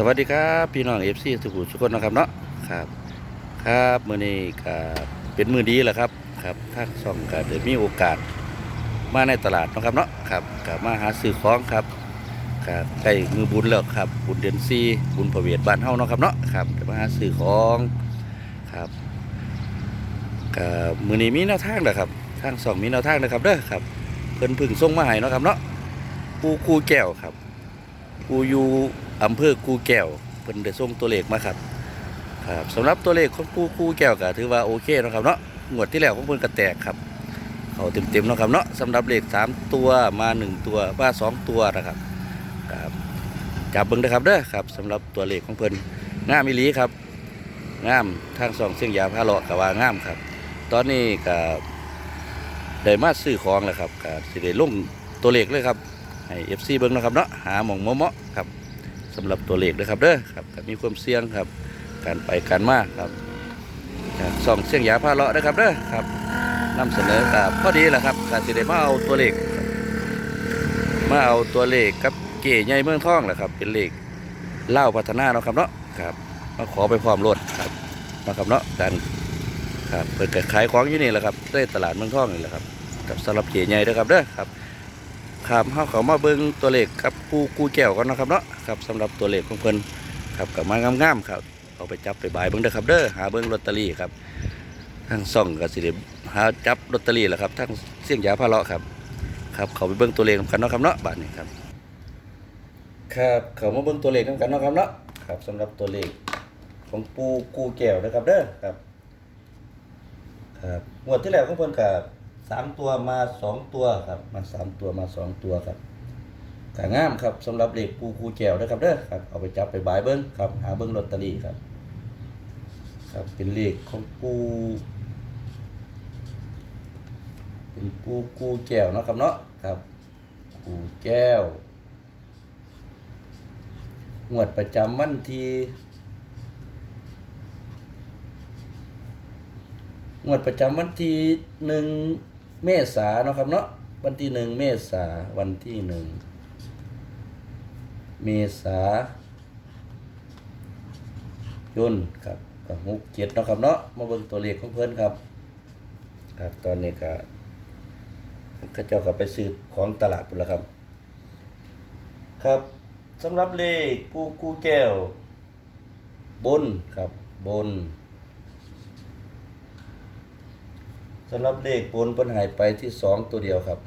สวัสดีครับพี่น้องเอฟซีทุกผู้ทุกคนนะครับเนาะครับ ครับมือนี้ก็เป็นมือดีแหละครับครับทางช่องก็ได้มีโอกาสมาในตลาดนะครับเนาะครับก็มาหาซื้อของครับครับใกล้มือบุญแล้วครับบุญเดือนซีบุญพระเวทบ้านเฮาเนาะครับเนาะครับก็มาหาซื้อของครับก็มือนี้มีแนวทางแหละครับทางช่องมีแนวทางนะครับเด้อครับเพิ่นพึ่งส่งมาให้เนาะครับเนาะปูคูแก้วครับกูอยู่ อำเภอกูแก้วเพิ่นได้ส่งตัวเลขมาครับครับสำหรับตัวเลขของกูกูแก้วก็ถือว่าโอเคนะครับเนาะงวดที่แล้วของเพิ่นก็แตกครับเขาเต็มๆเนะครับเนาะสำหรับเลขสามตัวมาหนึ่งตัวมาสองตัวนะครับครับจับเบิ่งนะครับเด้อครับสำหรับตัวเลขของเพิ่นงามอีหลีครับงามทางสองเสียงยาพาเลาะก็ว่างามครับ ตอนนี้ก็ได้มาซื้อของแล้วครับก็สิได้ลงตัวเลขเลยครับให้ FC เบิ่งนะครับเนาะหาหมองเมาะครับ สำหรับตัวเลขนะครับเด้อครับมีความเสี่ยงครับ การไปการมาครับส่องเสี่ยงยาพาเลาะนะครับเด้อครับนำเสนอกับพอดีแหละครับการสิได้มาเอาตัวเลขมาเอาตัวเลขกับเก๋ใหญ่เมืองทองแหละครับ เป็นเลขเล่าพัฒนาเนาะครับเนาะครับมาขอไปพร้อมรถครับนะครับเนาะกันครับเปิดขายของอยู่นี่แหละครับได้ตลาดเมืองทองนี่แหละครับกับสำหรับเก๋ใหญ่นะครับเด้อครับ ครับเฮาเขามาเบิ่งตัวเลขกับกูกูแก้วก่อนนะครับเนาะครับสำหรับตัวเลขของเพิ่นครับกับมางามๆครับเอาไปจับไปบายเบิ่งเด้อครับเด้อหาเบิ่งลอตเตอรี่ครับทางซ่องก็สิได้หาจับลอตเตอรี่แหละครับทางเสี่ยงยาพาเลาะครับ ครับเขาไปเบิ่งตัวเลขกันเนาะครับเนาะบาดนี้ครับ ครับเขามาเบิ่งตัวเลขกันเนาะครับเนาะครับสำหรับตัวเลขของปูกูแก้วนะครับเด้อครับ ครับงวดที่แล้วของเพิ่นก็ สามตัวมาสองตัวครับมาสามตัวมาสองตัวครับกางามครับสำหรับเหลขปูคูแก้วนะครับเด้อครับเอาไปจับไปบายเบิ้งครับหาเบิ้งลอตเตอรี่ครับ ครับเป็นเหลขของปูเป็นปูกูแก้วเนาะครับเนาะครับ กูแก้วงวดประจำวันที่งวดประจำวันที่หนึ่ง เมษาเนาะครับเนาะวันที่หนึ่งเมษาวันที่หนึ่งเมษายนครับกับหกเจ็ดเนาะครับเนาะมาเบิ่งตัวเลขของเพิ่อนครับ ครับตอนนี้ก็ก็เจ้าก็ไปซื้อของตลาดพุ่นแล้วครับ ครับสำหรับเลขปูกูแก้ว บนครับบน สำหรับเลขบนเพิ่นหาไปที่สองตัวเดียวครับ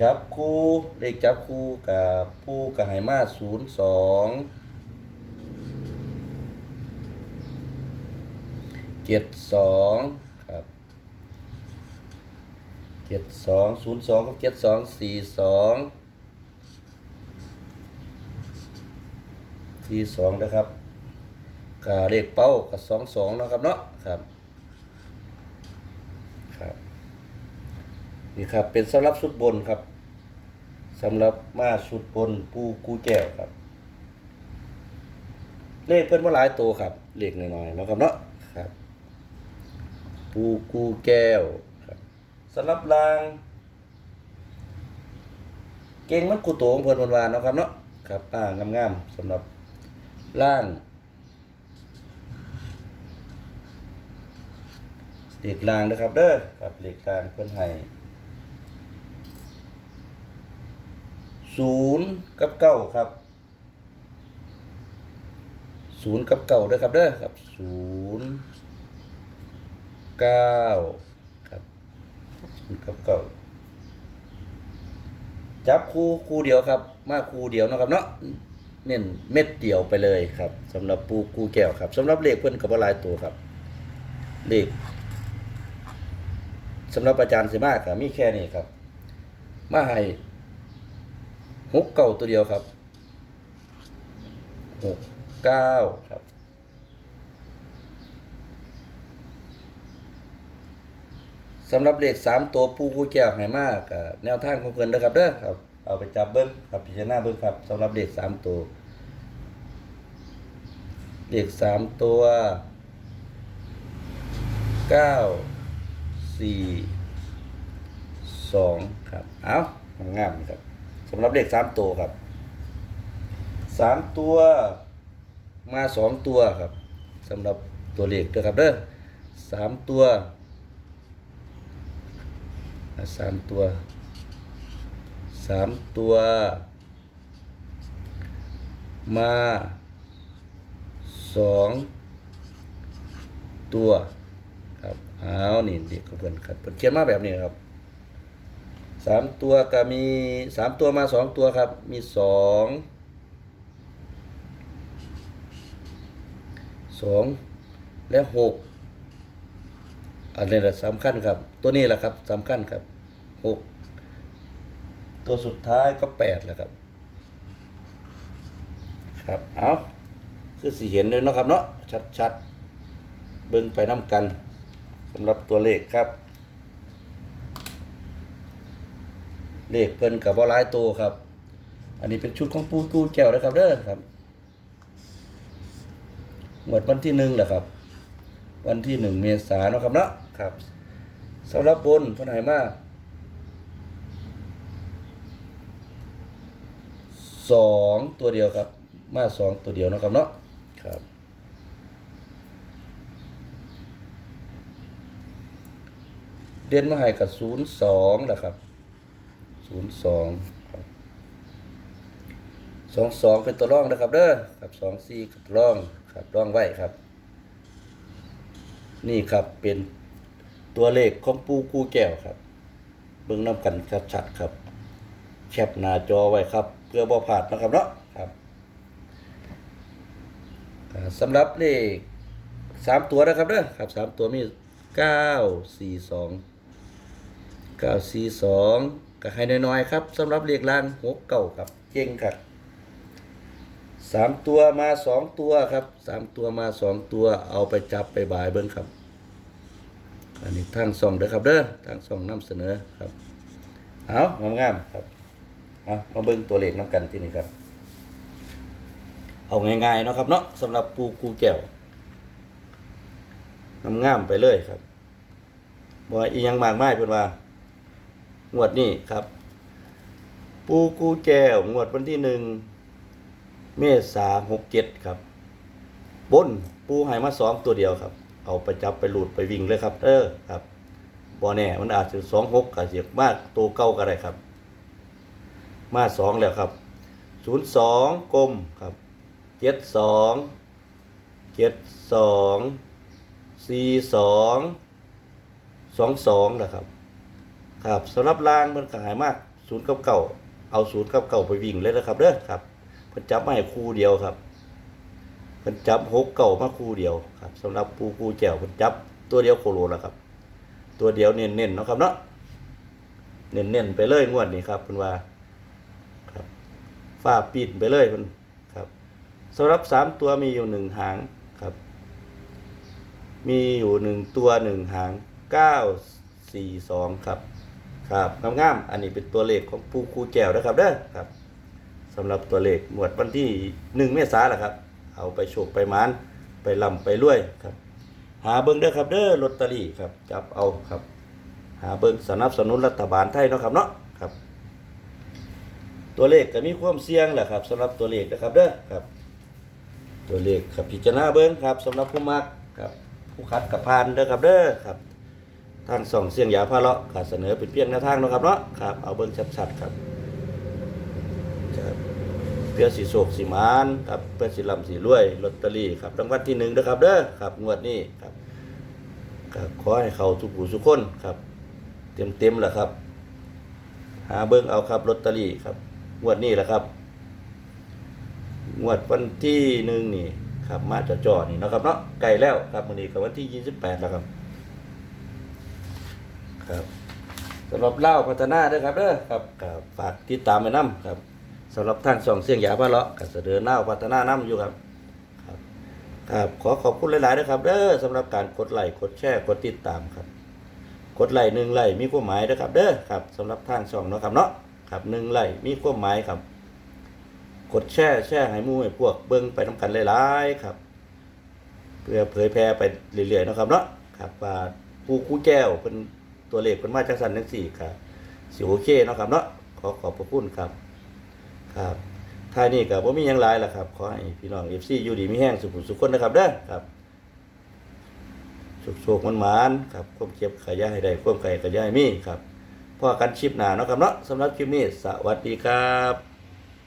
จับคู่เลขจับคู่กับผู้กับหายมาศูนย์สองเจ็ดสองครับเจ็ดสองศูนย์สองกับเจ็ดสองสี่สองสี่สองนะครับ กาเลขเป้ากับสองสองนะครับเนาะครับครับนี่ครับเป็นสำหรับชุดบนครับสำหรับมาชุดบนปูกูแก้วครับ เลขเพิ่นว่าหลายตัวครับ เลขน้อยๆนะครับเนาะครับ ปูกูแก้วครับสำหรับราง เก่งมันกูโตของเพิ่นวันวานนะครับเนาะครับอ่างามๆสำหรับล่าง เหล็กรางนะครับเด้อครับเหล็กรางเพิ่อนให้ศูนย์กับเก้าครับศูนย์กับเก้าเด้อครับเด้อครับศูนย์เก้าครับศูนย์กับเก้าจับคู่คู่เดียวครับ มาคู่เดียวนะครับเนาะเน้นเม็ดเดียวไปเลยครับสำหรับปูกูแก้วครับสำหรับเลขเพิ่อนกับว่าหลายตัวครับ เลข สำหรับอาจารย์สิมากครับมีแค่นี้ครับ มาให้หกเก้าตัวเดียวครับหกเก้าครับ สำหรับเลขสามตัวผู้กู้แก้วให้มากแนวทางของเพิ่นเด้อครับเด้อครับ เอาไปจับเบิ้งครับพิจารณาเบิ้งครับสำหรับเลขสามตัวเลขสามตัวเก้า สี่สองครับ เอางามครับสำหรับเลขสามตัวครับสามตัวมาสองตัวครับสำหรับตัวเลขเด้อครับเด้อสามตัวสามตัวสามตัว มาสองตัว เอานี่เด็กเพื่อนครับเพิ่นเขียนมาแบบนี้ครับสามตัวก็มีสามตัวมาสองตัวครับ มีสองสองและหกอันนี้แหละสำคัญครับ ตัวนี้แหละครับสำคัญครับหกตัวสุดท้ายก็แปดแหละครับ ครับเอาคือสีเห็นเลยเนาะครับเนาะชัดๆเบิ่งไปน้ำกัน สำหรับตัวเลขครับ เลขเพิ่นกับว่าหลายตัวครับ อันนี้เป็นชุดของปูตู้แก้วนะครับเด้อครับหมวดวันที่หนึ่งแหละครับ วันที่หนึ่งเมษายนเนาะครับเนาะครับสำหรับบนเพิ่นให้มาสองตัวเดียวครับ มาสองตัวเดียวเนาะครับเนาะครับ เด่นมาให้กับศูนย์สองนะครับศูนย์สองสองสองเป็นตัวร่องนะครับเด้อครับสองสี่กับร่องครับร่องไว้ครับ นี่ครับเป็นตัวเลขของปูกูแก้วครับ เบิ่งน้ำกันชัดครับ แคปหน้าจอไว้ครับ เพื่อบ่พลาดนะครับเนาะครับสำหรับเลขสามตัวนะครับเด้อครับสามตัวมีเก้าสี่สอง เก้าสี่สองก็ให้น้อยๆครับสำหรับเลขล่างหกเก้าครับเก่งครับสามตัวมาสองตัวครับสามตัวมาสองตัวเอาไปจับไปบายเบิ้งครับ อันนี้ทางส่องเด้อครับเด้อทางส่องนำเสนอครับเอางามๆครับเอามาเบิ่งตัวเลขน้ำกันที่นี่ครับ เอาง่ายๆเนาะครับเนาะสำหรับปูกูแก้วงามๆไปเลยครับบ่ว่าอียังมากมายเพิ่นว่า งวดนี้ครับ ปูกูแก้วงวดวันที่หนึ่งเมษาหกเจ็ดครับ บนปูให้มาสองตัวเดียวครับ เอาไปจับไปหลุดไปวิ่งเลยครับ เออครับบ่แน่มันอาจจะสองหกกับเสียมากตัวเก่าก็ได้ครับ มาสองแล้วครับศูนย์สองกลมครับเจ็ดสองเจ็ดสองสี่สองสองสองนะครับ ครับสำหรับล่างมันขายมากศูนย์กับเก่าเอาศูนย์กับเก่าไปวิ่งเลยนะครับเด้อครับเพิ่นจับมาให้คู่เดียวครับเพิ่นจับหกเก่ามาคู่เดียวครับสำหรับปูกูแก้วเพิ่นจับตัวเดียวโคโลแล้วครับ ตัวเดียวเน้นๆเนาะครับเนาะเน้นๆไปเลยงวดนี้ครับเพิ่นว่าครับฝ้าปิดไปเลยเพิ่นครับสำหรับสามตัวมีอยู่หนึ่งหางครับ มีอยู่หนึ่งตัวหนึ่งหางเก้าสี่สองครับ ครับงามๆอันนี้เป็นตัวเลขของปูคูแก้วนะครับเด้อครับสำหรับตัวเลขหมวดวันที่หนึ่งเมษายนแหละครับ เอาไปโชคไปหมานไปลำไปรวยครับ หาเบิ้งเด้อครับเด้อลอตเตอรี่ครับจับเอาครับ หาเบิ้งสนับสนุนรัฐบาลไทยเนาะครับเนาะครับ ตัวเลขก็มีความเสี่ยงแหละครับสำหรับตัวเลขนะครับเด้อครับ ตัวเลขครับพิจารณาเบิ้งครับสำหรับผู้มักครับผู้คัดกับพานเด้อครับเด้อครับ ทางส่องเสียงยาพาเลาะขาเสนอเป็นเพียงแนวทางเนาะครับเนาะครับเอาเบิ้งชัดๆครับครับเพื่อสีโศกสีมานครับเพื่อสีลำสีรวยลอตเตอรี่ครับรางวัลที่หนึ่งนะครับเด้อครับงวดนี้ครับครับขอให้เขาทุกผู้ทุกคนครับ เต็มเต็มๆแหละครับ หาเบิ้งเอาครับลอตเตอรี่ครับงวดนี้แหละครับงวดวันที่หนึ่งนี่ครับมาจะจอๆนี่นะครับเนาะใกลแล้วครับวันนี้กับวันที่ยี่สิบแปดแล้วครับ ครับสำหรับเล่าพัฒนาเด้อครับเด้อครับกับฝากติดตามไปน้ำครับสำหรับทางช่องเสียงหยาพะเลาะกับเสดอเล่าพัฒนาน้ำอยู่ครับครับ ครับ ขอขอบคุณหลายๆนะครับเด้อสำหรับการกดไลค์กดแชร์กดติดตามครับ กดไลค์หนึ่งไลค์มีความหมายนะครับ เด้อครับสำหรับทางช่องเนาะครับเนาะครับหนึ่งไลค์มีความหมายครับ กดแชร์แชร์ให้หมู่ให้พวกเบิ่งไปทำกันหลายๆครับ เพื่อเผยแพร่ไปเรื่อยๆเนาะครับเนาะครับว่าผู้คู่แก้วเป็น ตัวเลขเป็นมาจากสันทั้งสี่ครับสิโอเคเนาะครับเนาะขอขอบพระคุณครับ ครับท่านี้กับ่มียังหลายล่ะครับ ขอให้พี่น้องเอฟซีอยู่ดีมีแห้งสุขสุขคนนะครับเด้อครับสุขๆมันหมานครับควบเก็บขยะให้ได้ควบไก่ขยะให้มีครับพ่อกันชิปหนาเนาะครับเนาะสำหรับคลิปนี้สวัสดีครับ